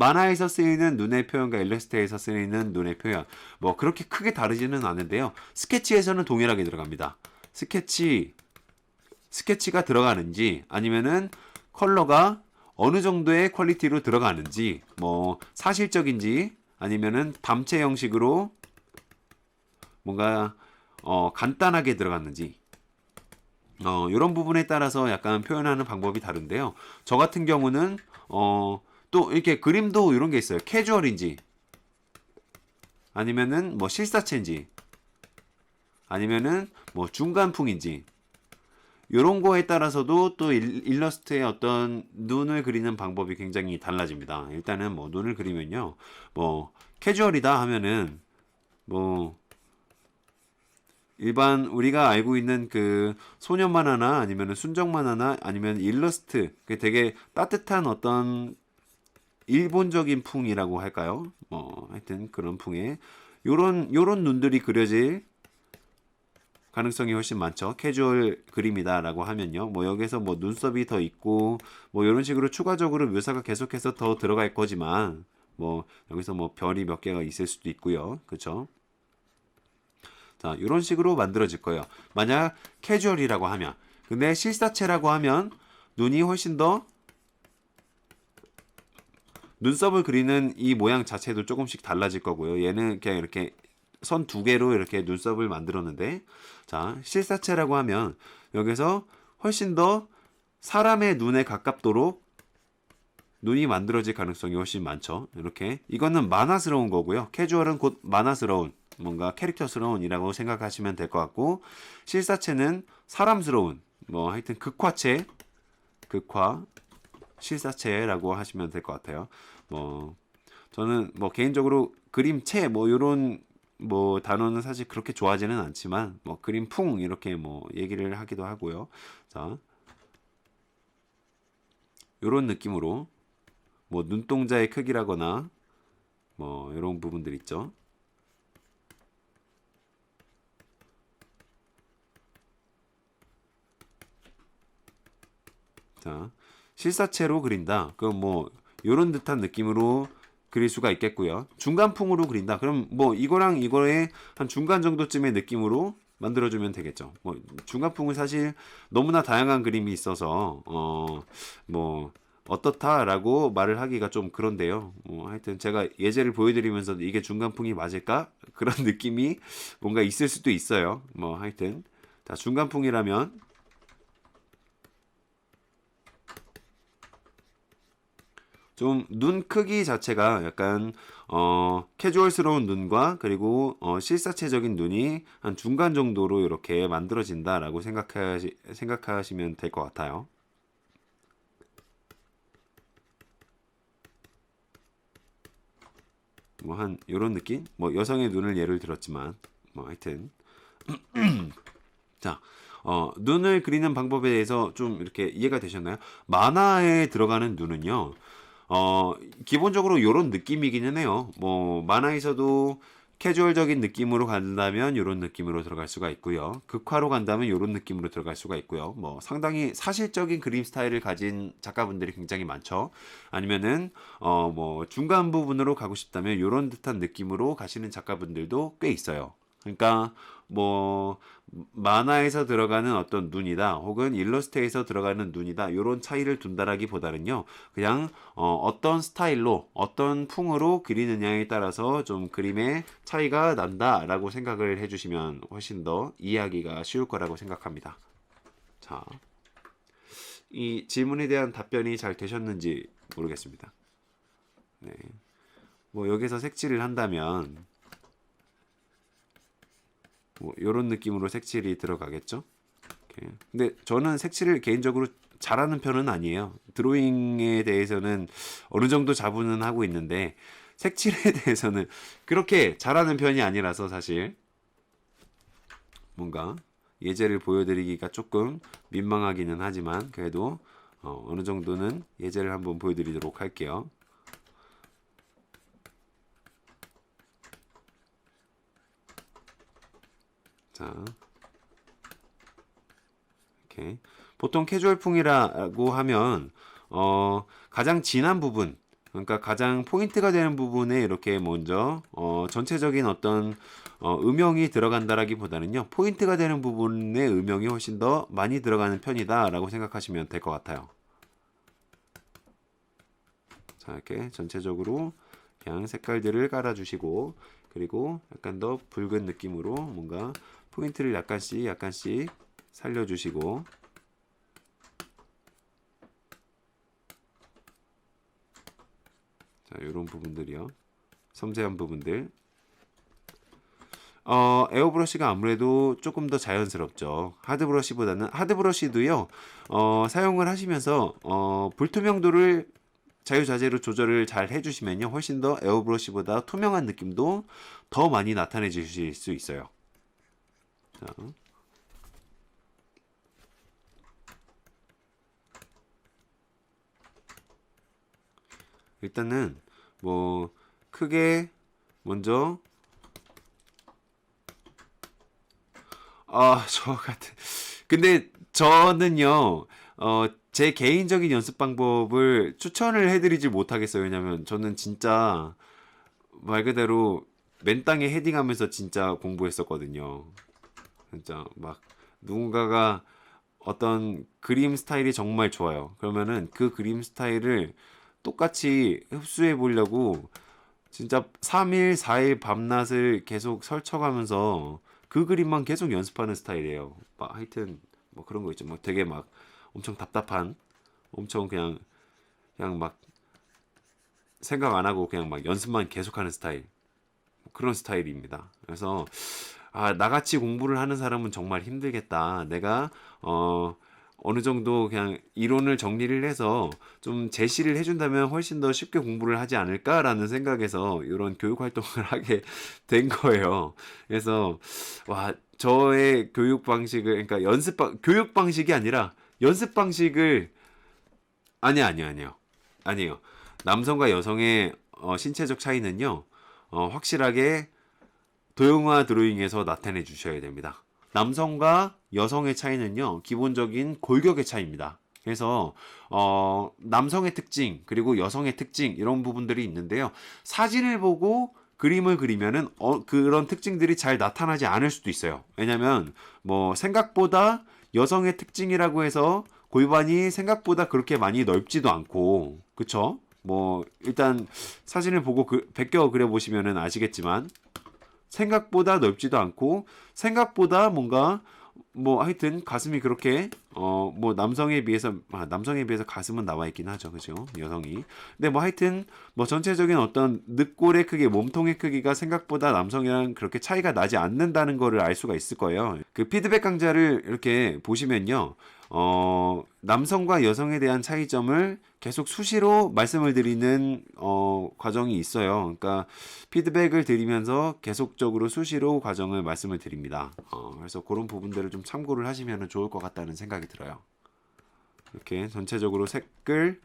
만화에서 쓰이는 눈의 표현과 일러스트에서 쓰이는 눈의 표현 뭐 그렇게 크게 다르지는 않은데요. 스케치에서는 동일하게 들어갑니다. 스케치 스케치가 들어가는지 아니면은 컬러가 어느 정도의 퀄리티로 들어가는지 뭐 사실적인지 아니면은 담체 형식으로 뭔가 어 간단하게 들어갔는지 어 이런 부분에 따라서 약간 표현하는 방법이 다른데요. 저 같은 경우는 어 또 이렇게 그림도 이런 게 있어요. 캐주얼인지 아니면은 뭐 실사체인지 아니면은 뭐 중간풍인지 요런 거에 따라서도 또 일- 일러스트의 어떤 눈을 그리는 방법이 굉장히 달라집니다. 일단은 뭐 눈을 그리면요. 뭐 캐주얼이다 하면은 뭐 일반 우리가 알고 있는 그 소년 만화나 아니면 순정 만화나 아니면 일러스트 그 되게 따뜻한 어떤 일본적인 풍이라고 할까요? 뭐 하여튼 그런 풍의 요런 요런 눈들이 그려질 가능성이 훨씬 많죠. 캐주얼 그림이다라고 하면요. 뭐 여기서 뭐 눈썹이 더 있고 뭐 이런 식으로 추가적으로 묘사가 계속해서 더 들어갈 거지만 뭐 여기서 뭐 별이 몇 개가 있을 수도 있고요. 그렇죠? 자, 이런 식으로 만들어질 거예요. 만약 캐주얼이라고 하면 근데 실사체라고 하면 눈이 훨씬 더 눈썹을 그리는 이 모양 자체도 조금씩 달라질 거고요. 얘는 그냥 이렇게 선 두 개로 이렇게 눈썹을 만들었는데 자 실사체라고 하면 여기서 훨씬 더 사람의 눈에 가깝도록 눈이 만들어질 가능성이 훨씬 많죠. 이렇게 이거는 만화스러운 거고요. 캐주얼은 곧 만화스러운 뭔가 캐릭터스러운이라고 생각하시면 될 것 같고 실사체는 사람스러운 뭐 하여튼 극화체 극화 실사체라고 하시면 될 것 같아요. 뭐 저는 뭐 개인적으로 그림체 뭐 요런 뭐 단어는 사실 그렇게 좋아하지는 않지만 뭐 그림풍 이렇게 뭐 얘기를 하기도 하고요. 자. 요런 느낌으로 뭐 눈동자의 크기라거나 뭐 이런 부분들 있죠. 자, 실사체로 그린다. 그럼 뭐 요런 듯한 느낌으로 그릴 수가 있겠고요. 중간풍으로 그린다. 그럼 뭐 이거랑 이거의 한 중간 정도쯤의 느낌으로 만들어주면 되겠죠. 뭐 중간풍은 사실 너무나 다양한 그림이 있어서 어 뭐 어떻다라고 말을 하기가 좀 그런데요. 뭐 하여튼 제가 예제를 보여드리면서 이게 중간풍이 맞을까 그런 느낌이 뭔가 있을 수도 있어요. 뭐 하여튼 자 중간풍이라면 좀 눈 크기 자체가 약간 어 캐주얼스러운 눈과 그리고 어 실사체적인 눈이 한 중간 정도로 이렇게 만들어진다라고 생각하시 생각하시면 될 것 같아요. 뭐한 요런 느낌? 뭐 여성의 눈을 예를 들었지만 뭐 하여튼 자, 어, 눈을 그리는 방법에 대해서 좀 이렇게 이해가 되셨나요? 만화에 들어가는 눈은요, 어, 기본적으로 이런 느낌이기는 해요. 뭐, 만화에서도 캐주얼적인 느낌으로 간다면 이런 느낌으로 들어갈 수가 있고요. 극화로 간다면 이런 느낌으로 들어갈 수가 있고요. 뭐 상당히 사실적인 그림 스타일을 가진 작가분들이 굉장히 많죠. 아니면은 어 뭐 중간 부분으로 가고 싶다면 이런 듯한 느낌으로 가시는 작가분들도 꽤 있어요. 그러니까 뭐 만화에서 들어가는 어떤 눈이다 혹은 일러스트에서 들어가는 눈이다 이런 차이를 둔다라기보다는요 그냥 어, 어떤 스타일로 어떤 풍으로 그리느냐에 따라서 좀 그림의 차이가 난다라고 생각을 해주시면 훨씬 더 이해하기가 쉬울 거라고 생각합니다. 자, 이 질문에 대한 답변이 잘 되셨는지 모르겠습니다. 네, 뭐 여기서 색칠을 한다면 뭐 이런 느낌으로 색칠이 들어가겠죠. 이렇게. 근데 저는 색칠을 개인적으로 잘하는 편은 아니에요. 드로잉에 대해서는 어느 정도 자부는 하고 있는데 색칠에 대해서는 그렇게 잘하는 편이 아니라서 사실 뭔가 예제를 보여드리기가 조금 민망하기는 하지만 그래도 어, 어느 정도는 예제를 한번 보여드리도록 할게요. 자, 이렇게 보통 캐주얼풍이라고 하면 어, 가장 진한 부분 그러니까 가장 포인트가 되는 부분에 이렇게 먼저 어, 전체적인 어떤 어, 음영이 들어간다라기 보다는요 포인트가 되는 부분에 음영이 훨씬 더 많이 들어가는 편이다라고 생각하시면 될 것 같아요. 자 이렇게 전체적으로 그냥 색깔들을 깔아주시고 그리고 약간 더 붉은 느낌으로 뭔가 포인트를 약간씩 약간씩 살려주시고 자 이런 부분들이요 섬세한 부분들 어, 에어 브러쉬가 아무래도 조금 더 자연스럽죠. 하드 브러쉬보다는 하드 브러쉬도요. 어, 사용을 하시면서 어, 불투명도를 자유자재로 조절을 잘 해주시면요. 훨씬 더 에어 브러쉬보다 투명한 느낌도 더 많이 나타내 주실 수 있어요. 자. 일단은 뭐 크게 먼저 아, 저 같은. 근데 저는요, 어, 제 개인적인 연습 방법을 추천을 해드리지 못하겠어요. 왜냐면 저는 진짜 말 그대로 맨 땅에 헤딩하면서 진짜 공부했었거든요. 진짜 막 누군가가 어떤 그림 스타일이 정말 좋아요. 그러면은 그 그림 스타일을 똑같이 흡수해 보려고 진짜 3일, 4일 밤낮을 계속 설쳐가면서 그 그림만 계속 연습하는 스타일이에요. 막 하여튼 뭐 그런 거 있죠. 뭐 되게 막 엄청 답답한, 엄청 그냥 그냥 막 생각 안 하고 그냥 막 연습만 계속하는 스타일. 뭐 그런 스타일입니다. 그래서 아 나같이 공부를 하는 사람은 정말 힘들겠다. 내가 어 어느 정도 그냥 이론을 정리를 해서 좀 제시를 해준다면 훨씬 더 쉽게 공부를 하지 않을까라는 생각에서 이런 교육 활동을 하게 된 거예요. 그래서 와 저의 교육 방식을 그러니까 연습 방 교육 방식이 아니라 연습 방식을 아니 아니요 아니요 아니에요. 남성과 여성의 어, 신체적 차이는요 어, 확실하게 도형화 드로잉에서 나타내 주셔야 됩니다. 남성과 여성의 차이는요, 기본적인 골격의 차이입니다. 그래서 어, 남성의 특징 그리고 여성의 특징 이런 부분들이 있는데요. 사진을 보고 그림을 그리면은 어, 그런 특징들이 잘 나타나지 않을 수도 있어요. 왜냐면 뭐 생각보다 여성의 특징이라고 해서 골반이 생각보다 그렇게 많이 넓지도 않고 그쵸? 뭐 일단 사진을 보고 그, 베껴 그려 보시면은 아시겠지만 생각보다 넓지도 않고 생각보다 뭔가 뭐 하여튼 가슴이 그렇게 어 뭐 남성에 비해서 아, 남성에 비해서 가슴은 나와 있긴 하죠. 그죠? 여성이. 근데 뭐 하여튼 뭐 전체적인 어떤 늑골의 크기 몸통의 크기가 생각보다 남성이랑 그렇게 차이가 나지 않는다는 거를 알 수가 있을 거예요. 그 피드백 강좌를 이렇게 보시면요 어 남성과 여성에 대한 차이점을 계속 수시로 말씀을 드리는 어, 과정이 있어요. 그러니까 피드백을 드리면서 계속적으로 수시로 과정을 말씀을 드립니다. 어, 그래서 그런 부분들을 좀 참고를 하시면 좋을 것 같다는 생각이 들어요. 이렇게 전체적으로 색을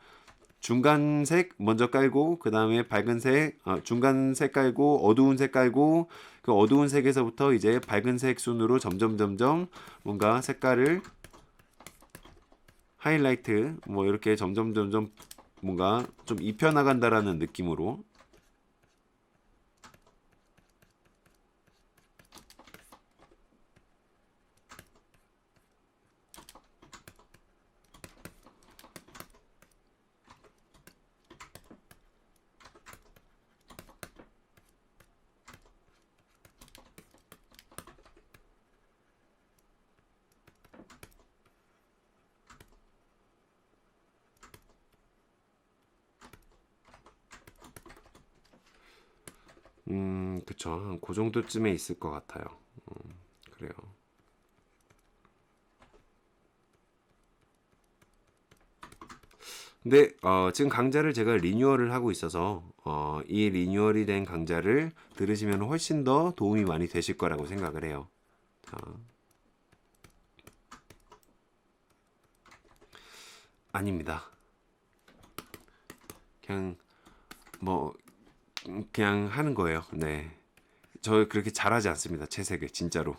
중간색 먼저 깔고 그 다음에 밝은 색 어, 중간색 깔고 어두운 색 깔고 그 어두운 색에서부터 이제 밝은 색 순으로 점점 점점 뭔가 색깔을 하이라이트 뭐 이렇게 점점 점점 뭔가 좀 입혀 나간다라는 느낌으로 음, 그쵸. 한 그 정도쯤에 있을 것 같아요. 음, 그래요. 근데 어, 지금 강좌를 제가 리뉴얼을 하고 있어서 어, 이 리뉴얼이 된 강좌를 들으시면 훨씬 더 도움이 많이 되실 거라고 생각을 해요. 자. 아닙니다. 그냥 뭐 그냥 하는 거예요. 네. 저 그렇게 잘하지 않습니다. 채색을 진짜로.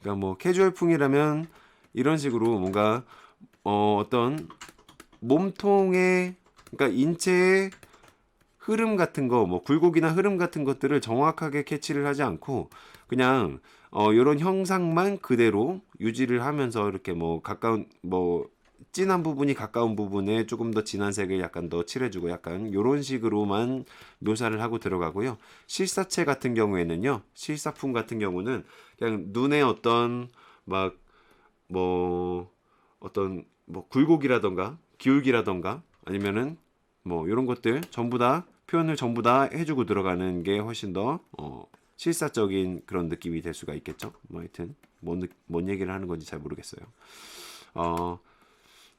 그러니까 뭐 캐주얼풍이라면 이런 식으로 뭔가 어, 어떤 몸통의 그러니까 인체의 흐름 같은 거, 뭐 굴곡이나 흐름 같은 것들을 정확하게 캐치를 하지 않고 그냥 어 이런 형상만 그대로 유지를 하면서 이렇게 뭐 가까운 뭐 진한 부분이 가까운 부분에 조금 더 진한 색을 약간 더 칠해주고 약간 이런 식으로만 묘사를 하고 들어가고요. 실사체 같은 경우에는요, 실사품 같은 경우는 그냥 눈에 어떤 막 뭐 어떤 뭐 굴곡이라던가 기울기라던가 아니면은 뭐 이런 것들 전부 다 표현을 전부 다 해주고 들어가는 게 훨씬 더 어, 실사적인 그런 느낌이 될 수가 있겠죠. 뭐 하여튼 뭔, 느- 뭔 얘기를 하는 건지 잘 모르겠어요. 어,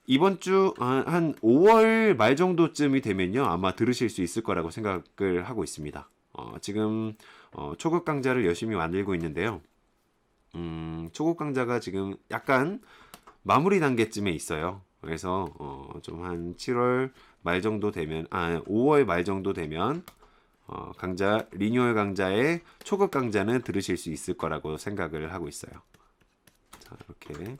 이번 주 한 5월 말 정도쯤이 되면요 아마 들으실 수 있을 거라고 생각을 하고 있습니다. 어, 지금 어, 초급 강좌를 열심히 만들고 있는데요. 음, 초급 강좌가 지금 약간 마무리 단계쯤에 있어요. 그래서 어, 좀 한 7월 말 정도 되면 아 5월 말 정도 되면 어, 강좌 리뉴얼 강좌의 초급 강좌는 들으실 수 있을 거라고 생각을 하고 있어요. 자 이렇게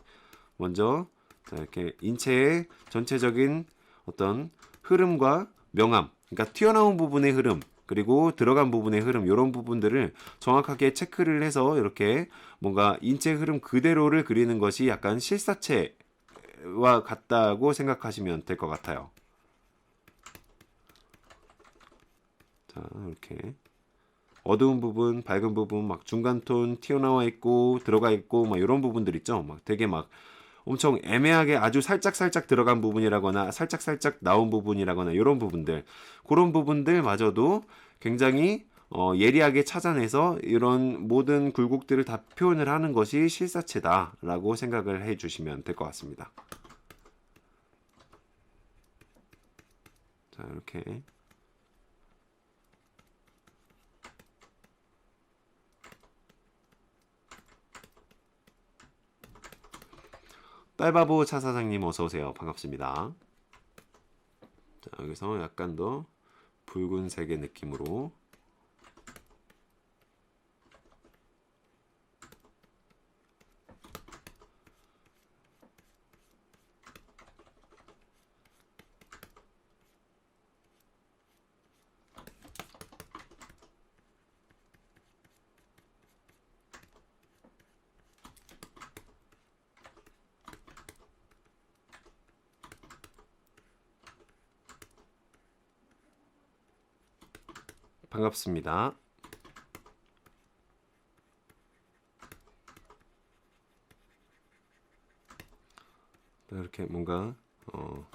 먼저 자, 이렇게 인체의 전체적인 어떤 흐름과 명암, 그러니까 튀어나온 부분의 흐름, 그리고 들어간 부분의 흐름, 이런 부분들을 정확하게 체크를 해서 이렇게 뭔가 인체 흐름 그대로를 그리는 것이 약간 실사체와 같다고 생각하시면 될 것 같아요. 자, 이렇게. 어두운 부분, 밝은 부분, 막 중간 톤 튀어나와 있고 들어가 있고 막 이런 부분들 있죠. 막 되게 막 엄청 애매하게 아주 살짝 살짝 들어간 부분이라거나 살짝 살짝 나온 부분이라거나 이런 부분들 그런 부분들마저도 굉장히 어, 예리하게 찾아내서 이런 모든 굴곡들을 다 표현을 하는 것이 실사체다라고 생각을 해주시면 될 것 같습니다. 자 이렇게 딸바보 차 사장님 어서 오세요. 반갑습니다. 자, 여기서 약간 더 붉은색의 느낌으로 반갑습니다. 이렇게 뭔가 어,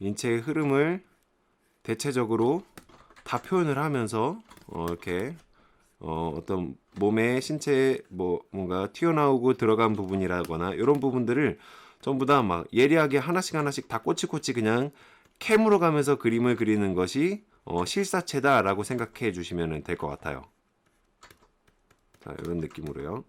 인체의 흐름을 대체적으로 다 표현을 하면서 어, 이렇게 어, 어떤 몸의 신체 뭐 뭔가 튀어나오고 들어간 부분이라거나 이런 부분들을 전부 다 막 예리하게 하나씩 하나씩 다 꼬치꼬치 그냥 캠으로 가면서 그림을 그리는 것이 어, 실사체다라고 생각해 주시면 될 것 같아요. 자, 이런 느낌으로요.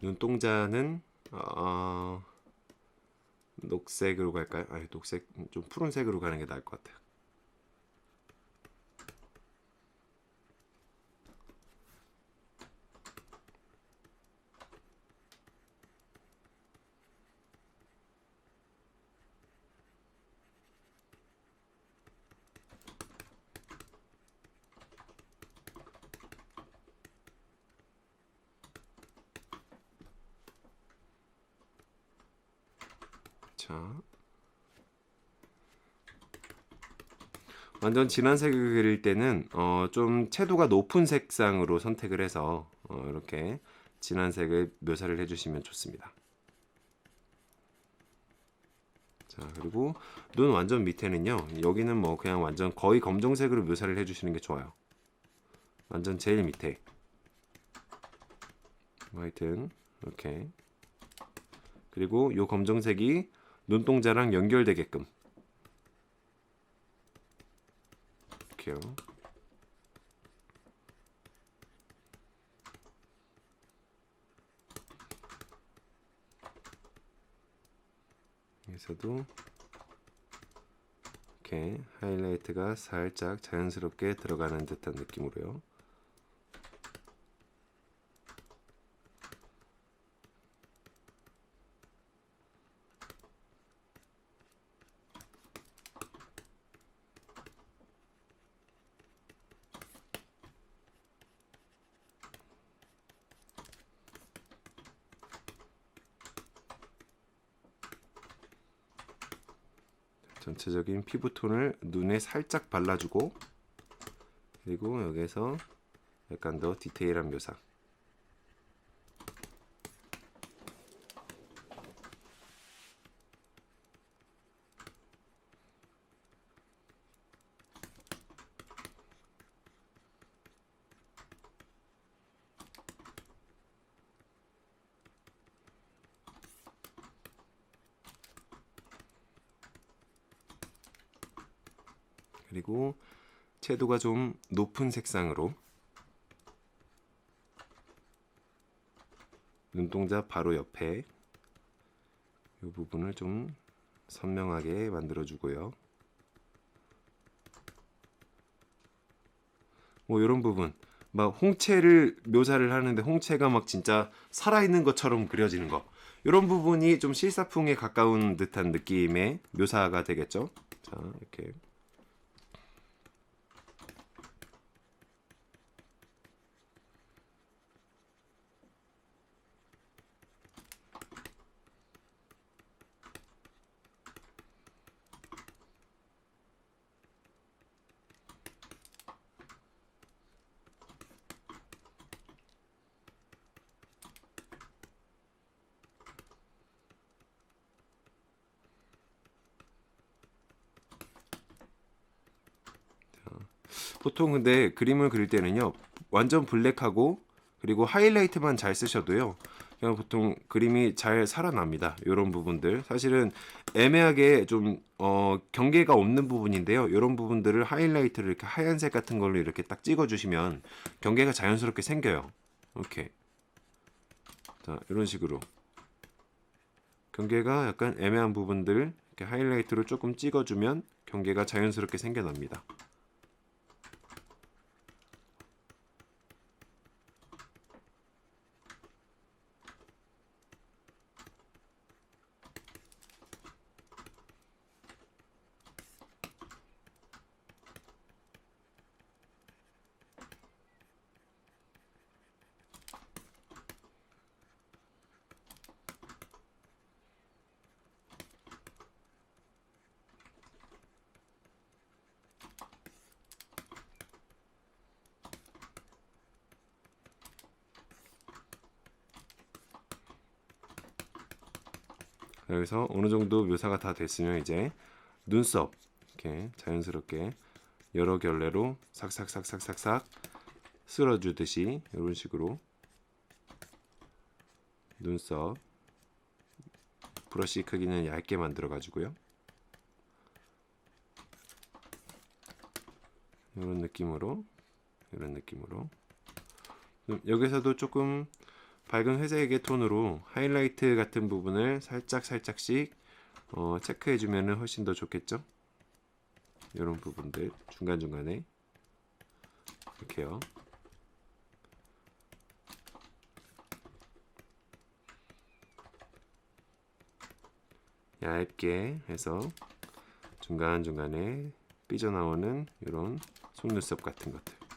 눈동자는 어, 녹색으로 갈까요? 아, 녹색 좀 푸른색으로 가는 게 나을 것 같아요. 자. 완전 진한 색을 그릴 때는 어, 좀 채도가 높은 색상으로 선택을 해서 어, 이렇게 진한 색을 묘사를 해주시면 좋습니다. 자 그리고 눈 완전 밑에는요 여기는 뭐 그냥 완전 거의 검정색으로 묘사를 해주시는 게 좋아요. 완전 제일 밑에 뭐 하여튼 이렇게 그리고 요 검정색이 눈동자랑 연결되게끔 이렇게요. 여기서도 이렇게 하이라이트가 살짝 자연스럽게 들어가는 듯한 느낌으로요. 전체적인 피부톤을 눈에 살짝 발라주고 그리고 여기서 약간 더 디테일한 묘사 그리고 채도가 좀 높은 색상으로 눈동자 바로 옆에 이 부분을 좀 선명하게 만들어 주고요. 뭐 이런 부분 막 홍채를 묘사를 하는데 홍채가 막 진짜 살아있는 것처럼 그려지는 거 이런 부분이 좀 실사풍에 가까운 듯한 느낌의 묘사가 되겠죠. 자 이렇게 보통 근데 그림을 그릴 때는요 완전 블랙하고 그리고 하이라이트만 잘 쓰셔도요 그냥 보통 그림이 잘 살아납니다. 이런 부분들. 사실은 애매하게 좀 어, 경계가 없는 부분인데요. 이런 부분들을 하이라이트를 이렇게 하얀색 같은 걸로 이렇게 딱 찍어 주시면 경계가 자연스럽게 생겨요. 이렇게 자 이런 식으로. 경계가 약간 애매한 부분들 이렇게 하이라이트로 조금 찍어주면 경계가 자연스럽게 생겨납니다. 여기서 어느 정도 묘사가 다 됐으면 이제 눈썹 이렇게 자연스럽게 여러 결례로 삭삭삭삭삭삭 쓸어주듯이 이런 식으로 눈썹 브러쉬 크기는 얇게 만들어 가지고요. 이런 느낌으로 이런 느낌으로 음, 여기서도 조금 밝은 회색의 톤으로 하이라이트 같은 부분을 살짝 살짝씩 어, 체크해 주면 훨씬 더 좋겠죠? 이런 부분들 중간 중간에 이렇게요. 얇게 해서 중간 중간에 삐져나오는 이런 속눈썹 같은 것들.